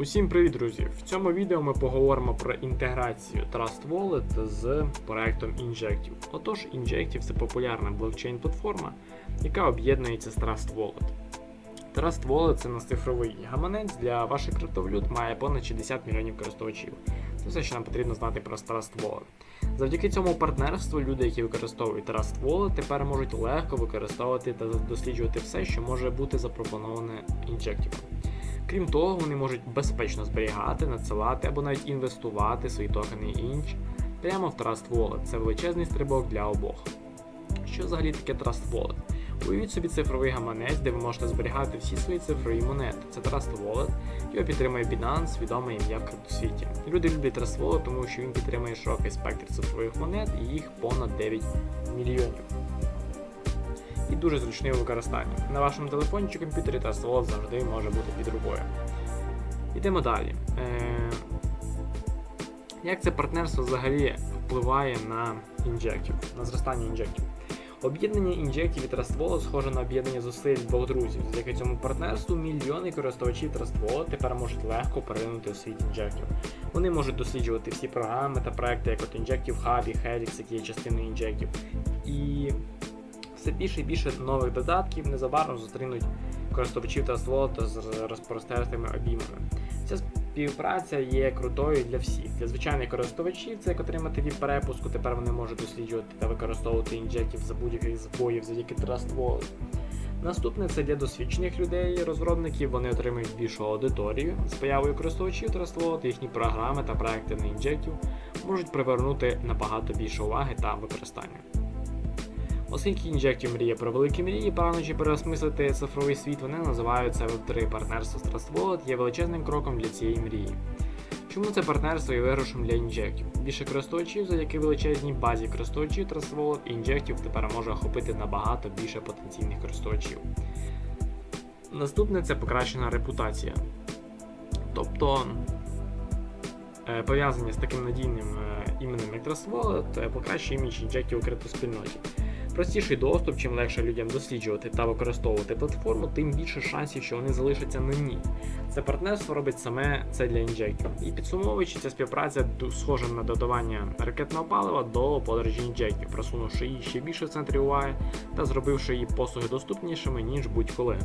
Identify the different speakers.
Speaker 1: Усім привіт, друзі! В цьому відео ми поговоримо про інтеграцію Trust Wallet з проектом Injective. Отож, Injective це популярна блокчейн-платформа, яка об'єднується з Trust Wallet. Trust Wallet це цифровий гаманець для ваших криптовалют має понад 60 мільйонів користувачів. Це все, що нам потрібно знати про Trust Wallet. Завдяки цьому партнерству люди, які використовують Trust Wallet, тепер можуть легко використовувати та досліджувати все, що може бути запропоноване Injective. Крім того, вони можуть безпечно зберігати, надсилати або навіть інвестувати свої токени інч прямо в Trust Wallet. Це величезний стрибок для обох. Що взагалі таке Trust Wallet? Уявіть собі цифровий гаманець, де ви можете зберігати всі свої цифрові монети. Це Trust Wallet, його підтримує Binance, відоме ім'я в криптосвіті. Люди люблять Trust Wallet, тому що він підтримує широкий спектр цифрових монет і їх понад 9 мільйонів. І дуже зручний у використанні. На вашому телефоні чи комп'ютері Trust Wallet завжди може бути під рукою. Йдемо далі. Е, Як це партнерство взагалі впливає на інжектів, на зростання інжектів? Об'єднання інжектів і Trust Wallet схоже на об'єднання зусиль двох друзів. Завдяки цьому партнерству мільйони користувачів Trust Wallet тепер можуть легко переринути у світ інжектів. Вони можуть досліджувати всі програми та проекти, як от Hub і Helix, які є частиною інжектів. І все більше і більше нових додатків незабаром зустрінуть користувачів Trust Wallet з розпростертими обіймами. Ця співпраця є крутою для всіх. Для звичайних користувачів це як отримати від перепуску. Тепер вони можуть досліджувати та використовувати інжектів за будь-яких збоїв завдяки Wallet. Наступне це для досвідчених людей, розробників. Вони отримують більшу аудиторію. З появою користувачів Trust Wallet їхні програми та проекти на інжектів можуть привернути набагато більше уваги та використання. Оскільки інжектів мріє про великі мрії, прагнучи переосмислити цифровий світ, вони називають це Web3 партнерство з Trust є величезним кроком для цієї мрії. Чому це партнерство є виграшем для інжектів? Більше користувачів завдяки величезній базі користувачів Trust Wallet, інжектів тепер може охопити набагато більше потенційних користувачів. Наступне це покращена репутація. Тобто е, пов'язання з таким надійним е, іменем як Trust Wallet е, покращує імідж інжектів у криптоспільноті. Простіший доступ, чим легше людям досліджувати та використовувати платформу, тим більше шансів, що вони залишаться на ній. Це партнерство робить саме це для інжектів. І підсумовуючи, ця співпраця схожа на додавання ракетного палива до подорожі інжектів, просунувши її ще більше в центрі уваги та зробивши її послуги доступнішими ніж будь-коли.